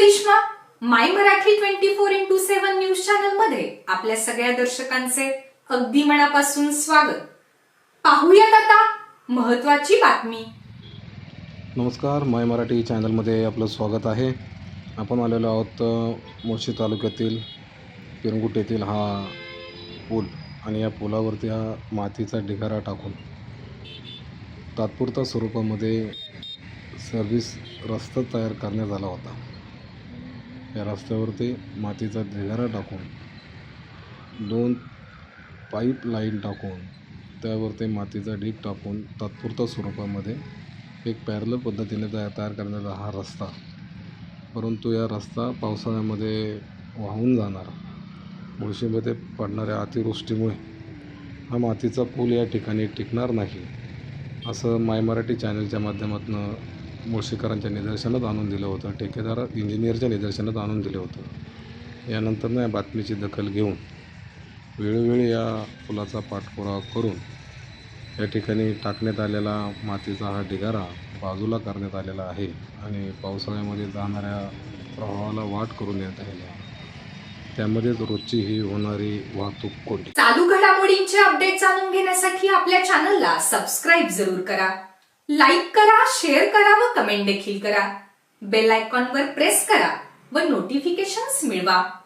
Karishma my Marathi twenty four into seven news चॅनलमध्ये आपल्या सगळ्या दर्शकांचे अगदी मनापासून स्वागत. पाहूयात आता महत्वाची बातमी. नमस्कार माय मराठी चॅनलमध्ये आपलं स्वागत आहे. आपण आलेलो आहोत अ, मुळशी तालुक्यातील पिरंगुट येथील हा पूल आणि या पुलावरती हा मातीचा ढिगारा टाकून तात्पुरता स्वरूपामध्ये सर्व्हिस रस्ता तयार करण्यात आला होता. या रस्त्यावरती मातीचा ढिगारा टाकून दोन पाईप लाईन टाकून त्यावरती मातीचा ढीग टाकून तात्पुरता स्वरूपामध्ये एक पॅरल पद्धतीने तयार तयार करण्याचा हा रस्ता. परंतु या रस्ता पावसाळ्यामध्ये वाहून जाणार. मुळशीमध्ये पडणाऱ्या अतिवृष्टीमुळे हा मातीचा पूल या ठिकाणी टिकणार नाही असं माय मराठी चॅनलच्या माध्यमातून मुळशीकरांच्या निदर्शनात आणून दिलं होतं. ठेकेदार इंजिनियरच्या निदर्शनात आणून दिलं होतं. यानंतर या बातमीची दखल घेऊन वेळोवेळी या पुलाचा पाठपुरावा करून या ठिकाणी टाकण्यात आलेला मातीचा हा ढिगारा बाजूला करण्यात आलेला आहे आणि पावसाळ्यामध्ये जाणाऱ्या प्रवाहाला वाट करून देण्यात आलेली आहे. त्यामध्येच रोजची ही होणारी वाहतूक कोंडी. चालू घडामोडींचे अपडेट जाणून घेण्यासाठी आपल्या चॅनलला सबस्क्राईब जरूर करा. लाईक करा शेअर करा व कमेंट देखील करा. बेल आयकॉनवर प्रेस करा व नोटिफिकेशन्स मिळवा.